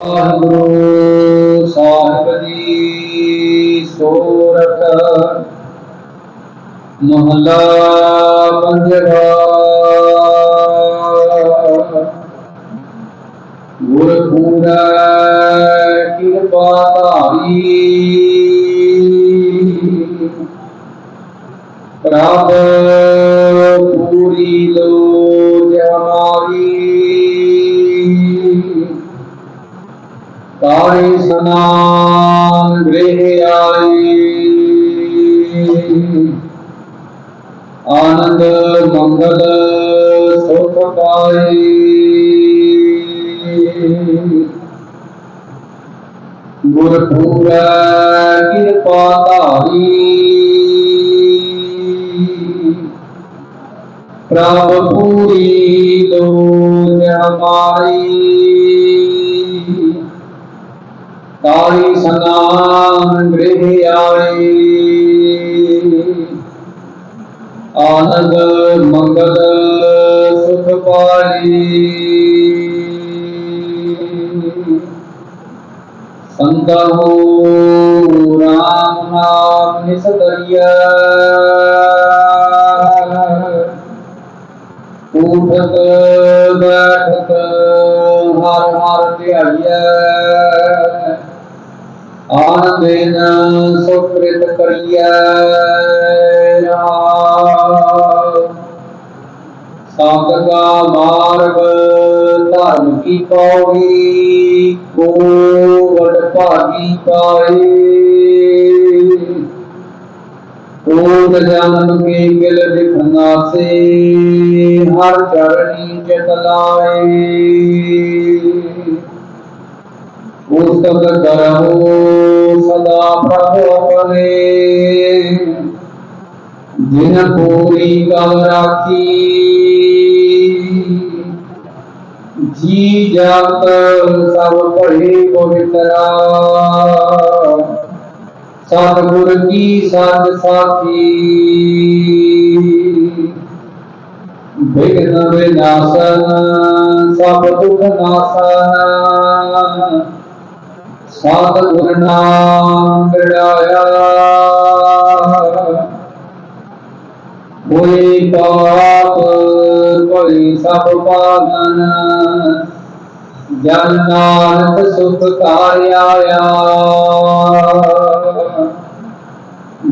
ਵਾਹਿਗੁਰੂ ਸਾਹਿਬ ਜੀ ਸੋਰਠ ਮਹਲਾ ਪੰਜਵਾ ਗੁਰ ਪੂਰੈ ਕਿਰਪਾ ਧਾਰੀ ਪ੍ਰਭ ਪੂਰੀ ਲੋ ਕਾਈ ਸਨਾਨ ਗ੍ਰਹਿ ਆਈ। ਆਨੰਦ, ਮੰਗਲ, ਸੁਖ ਪਾਈ। ਗੁਰ ਪੂਰੈ ਕਿਰਪਾ ਧਾਰੀ। ਪ੍ਰਭ ਪੂਰੀ ਲੋਚ ਹਮਾਰੀ ਕਾਲੀ ਸਨਾਨ ਗ੍ਰਹਿ ਆਈ ਆਨੰਦ, ਮੰਗਲ, ਸੁਖ ਪਾਈ ਸੰਤਹੁ ਰਾਮ ਨਾਮ ਨਿਸਤਰੀਆ ਉਠਤ ਬੈਠਤ ਹਰ ਹਰ ਧਿਆਈਐ। ਆਨੰਦੇਨ ਸੁਕ੍ਰਿਤ ਕਰੀਐ ਸਾਧਕਾ ਮਾਰਗ ਧਰਮ ਕੀ ਪੌੜੀ ਕੋ ਵਡ ਭਾਗੀ ਪਾਏ। ਕੋਟ ਜਨਮ ਕੇ ਗਿਲ ਦਿਖਨਾ ਸੇ ਹਰ ਚਰਣੀ ਚਿਤ ਲਾਏ। ਪੁਸਤਕ ਕਰਹੁ ਸਦਾ ਪ੍ਰਭੁ ਆਪਣੇ ਜਿਨ ਪੂਰੀ ਕਲ ਰਾਖੀ, ਜੀ ਜਗਤ ਸਭ ਪੜੇ ਪਵਿੱਤਰਾ ਸਤਿਗੁਰ ਕੀ ਸਾਧ ਸਾਖੀ ਵਿਗਨ ਵਿਨਾਸ਼ਨ ਸਭ ਦੁਖ ਨਾਸਨ। ਸਤਿਗੁਰ ਨਾਮ ਬਿੜਾਇਆ ਕੋਈ ਪਾਪ ਕੋਈ ਸਭ ਪਾਵਨ ਜਨ ਨਾਨਕ ਸੁਖ ਕਾਰਿਆ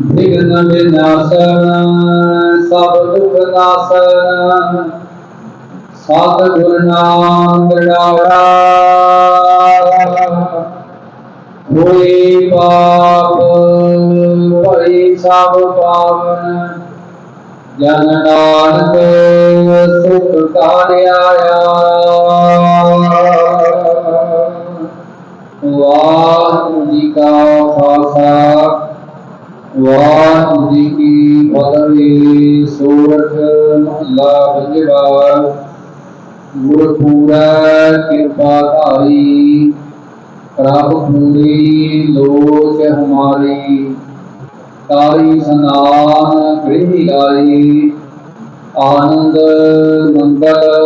ਵਿਗਨ ਵਿਨਾਸ਼ਨ ਸਭ ਦੁਖ ਨਾਸਨ ਸਤਿਗੁਰ ਨਾਮ ਬਿੜਾਇਆ ਹੋਏ ਪਾਪ ਭਈ ਸਭ ਪਾਵਨ। ਜਨ ਨਾਨਕ ਸੁਖ ਕਾਰਿਆ ਵਾਹਿਗੁਰੂ ਜੀ ਕਾ ਖਾਲਸਾ, ਵਾਹਿਗੁਰੂ ਜੀ ਕੀ ਫਤਿਹ। ਸੂਰਤ ਮਹਲਾ ਪੰਜਵਾ ਗੁਰ ਕਿਰਪਾ ਧਾਰੀ ਪ੍ਰਭ ਪੂਰੀ ਲੋਚ ਹਮਾਰੀ, ਤਾਰੀ ਸਨਾਨ ਗ੍ਰਹਿ ਲਾਈ ਆਨੰਦ ਮੰਗਲ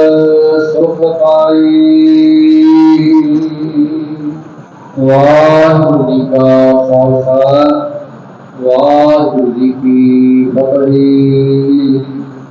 ਸੁਖ ਪਾਈ। ਵਾਹਿਗੁਰੂ ਜੀ ਕਾ ਖਾਲਸਾ, ਵਾਹਿਗੁਰੂ ਜੀ ਕੀ ਫਤਿਹ।